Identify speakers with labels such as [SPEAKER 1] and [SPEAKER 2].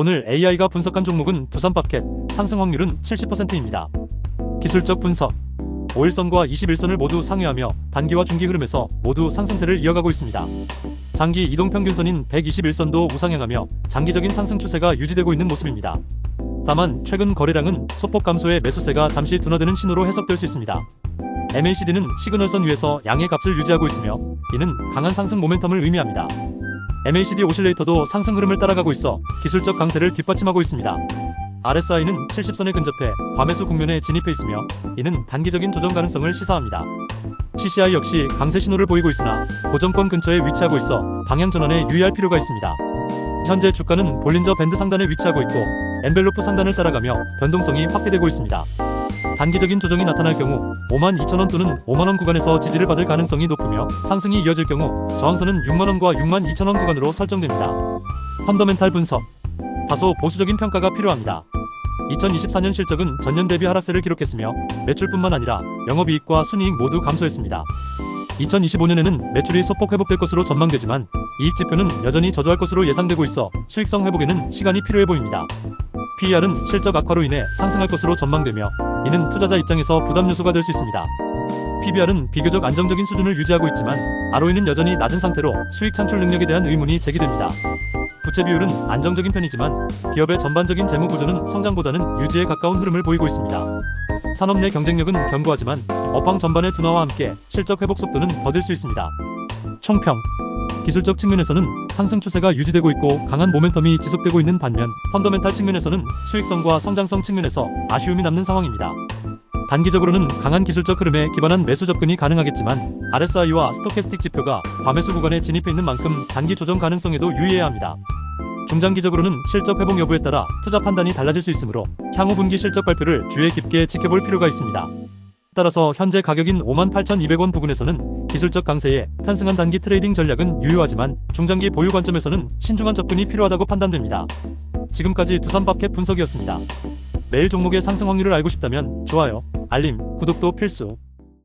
[SPEAKER 1] 오늘 AI가 분석한 종목은 두산마켓 상승 확률은 70%입니다. 기술적 분석 5일선과 21선을 모두 상회하며 단기와 중기 흐름에서 모두 상승세를 이어가고 있습니다. 장기 이동 평균선인 121선도 우상향하며 장기적인 상승 추세가 유지되고 있는 모습입니다. 다만 최근 거래량은 소폭 감소해 매수세가 잠시 둔화되는 신호로 해석될 수 있습니다. MACD는 시그널선 위에서 양의 값을 유지하고 있으며 이는 강한 상승 모멘텀을 의미합니다. MACD 오실레이터도 상승 흐름을 따라가고 있어 기술적 강세를 뒷받침하고 있습니다. RSI는 70선에 근접해 과매수 국면에 진입해 있으며 이는 단기적인 조정 가능성을 시사합니다. CCI 역시 강세 신호를 보이고 있으나 고정권 근처에 위치하고 있어 방향 전환에 유의할 필요가 있습니다. 현재 주가는 볼린저 밴드 상단에 위치하고 있고 엔벨로프 상단을 따라가며 변동성이 확대되고 있습니다. 단기적인 조정이 나타날 경우 5만 2천원 또는 5만원 구간에서 지지를 받을 가능성이 높으며 상승이 이어질 경우 저항선은 6만원과 6만 2천원 구간으로 설정됩니다. 펀더멘탈 분석 다소 보수적인 평가가 필요합니다. 2024년 실적은 전년 대비 하락세를 기록했으며 매출뿐만 아니라 영업이익과 순이익 모두 감소했습니다. 2025년에는 매출이 소폭 회복될 것으로 전망되지만 이익 지표는 여전히 저조할 것으로 예상되고 있어 수익성 회복에는 시간이 필요해 보입니다. PER은 실적 악화로 인해 상승할 것으로 전망되며 이는 투자자 입장에서 부담 요소가 될 수 있습니다. PBR은 비교적 안정적인 수준을 유지하고 있지만 ROE는 여전히 낮은 상태로 수익 창출 능력에 대한 의문이 제기됩니다. 부채 비율은 안정적인 편이지만 기업의 전반적인 재무 구조는 성장보다는 유지에 가까운 흐름을 보이고 있습니다. 산업 내 경쟁력은 견고하지만 업황 전반의 둔화와 함께 실적 회복 속도는 더딜 수 있습니다. 총평 기술적 측면에서는 상승 추세가 유지되고 있고 강한 모멘텀이 지속되고 있는 반면 펀더멘탈 측면에서는 수익성과 성장성 측면에서 아쉬움이 남는 상황입니다. 단기적으로는 강한 기술적 흐름에 기반한 매수 접근이 가능하겠지만 RSI와 스토캐스틱 지표가 과매수 구간에 진입해 있는 만큼 단기 조정 가능성에도 유의해야 합니다. 중장기적으로는 실적 회복 여부에 따라 투자 판단이 달라질 수 있으므로 향후 분기 실적 발표를 주의 깊게 지켜볼 필요가 있습니다. 따라서 현재 가격인 58,200원 부근에서는 기술적 강세에 편승한 단기 트레이딩 전략은 유효하지만 중장기 보유 관점에서는 신중한 접근이 필요하다고 판단됩니다. 지금까지 두산마켓 분석이었습니다. 매일 종목의 상승 확률을 알고 싶다면 좋아요, 알림, 구독도 필수.